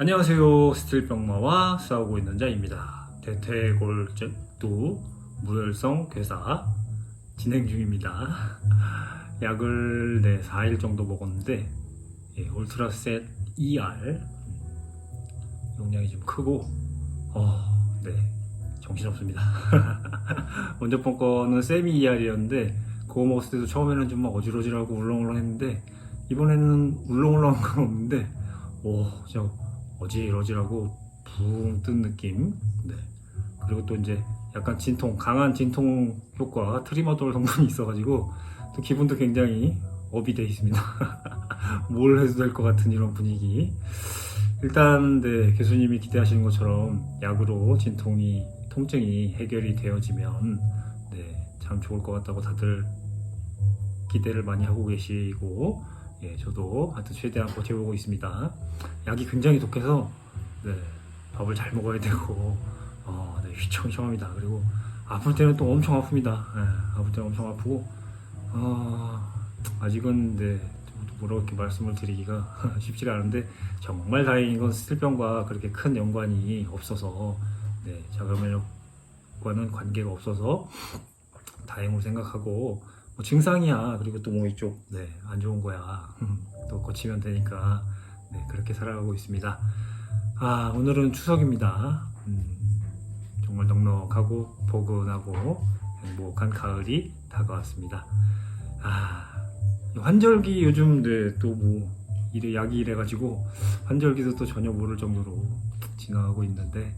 안녕하세요. 스틸병마와 싸우고 있는 자입니다. 대퇴골제도 무혈성 괴사 진행 중입니다. 약을 네, 4일 정도 먹었는데 예, 울트라셋 ER 용량이 좀 크고 어, 네, 정신없습니다. 먼저 번 거는 세미 ER이었는데 그거 먹었을 때도 처음에는 좀 막 어지러지라고 울렁울렁 했는데 이번에는 울렁울렁한 건 없는데 오, 진짜 어지러지라고 붕 뜬 느낌. 네. 그리고 또 이제 약간 진통, 강한 진통 효과, 트리마돌 성분이 있어가지고 또 기분도 굉장히 업이 돼 있습니다. 뭘 해도 될 것 같은 이런 분위기. 일단 네, 교수님이 기대하시는 것처럼 약으로 진통이 통증이 해결이 되어지면 네, 참 좋을 것 같다고 다들 기대를 많이 하고 계시고 예, 저도 하여튼 최대한 버텨보고 있습니다. 약이 굉장히 독해서 네, 밥을 잘 먹어야 되고 어, 네, 휘청휘청합니다. 그리고 아플 때는 또 엄청 아픕니다. 예, 아플 때는 엄청 아프고 어, 아직은 네, 좀 뭐라고 이렇게 말씀을 드리기가 쉽지가 않은데 정말 다행인 건 스틸병과 그렇게 큰 연관이 없어서 네, 자가면역과는 관계가 없어서 다행으로 생각하고 뭐 증상이야. 그리고 또 뭐 이쪽 네, 안 좋은 거야. 또 고치면 되니까 네, 그렇게 살아가고 있습니다. 아 오늘은 추석입니다. 음, 정말 넉넉하고 포근하고 행복한 가을이 다가왔습니다. 아 환절기 요즘 네, 또뭐 이래 약이 이래가지고 환절기도 또 전혀 모를 정도로 지나가고 있는데 네,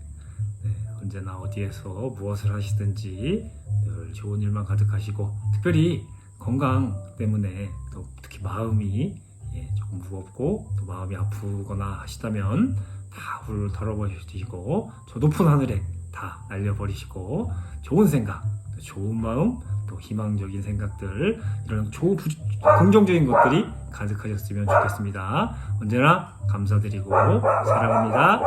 언제나 어디에서 무엇을 하시든지 늘 좋은 일만 가득하시고 특별히 건강 때문에 또 특히 마음이 예, 조금 무겁고 또 마음이 아프거나 하시다면 다훌 털어버리시고 저 높은 하늘에 다 날려버리시고 좋은 생각, 또 좋은 마음, 또 희망적인 생각들 이런 조 부- 긍정적인 것들이 가득하셨으면 좋겠습니다. 언제나 감사드리고 사랑합니다.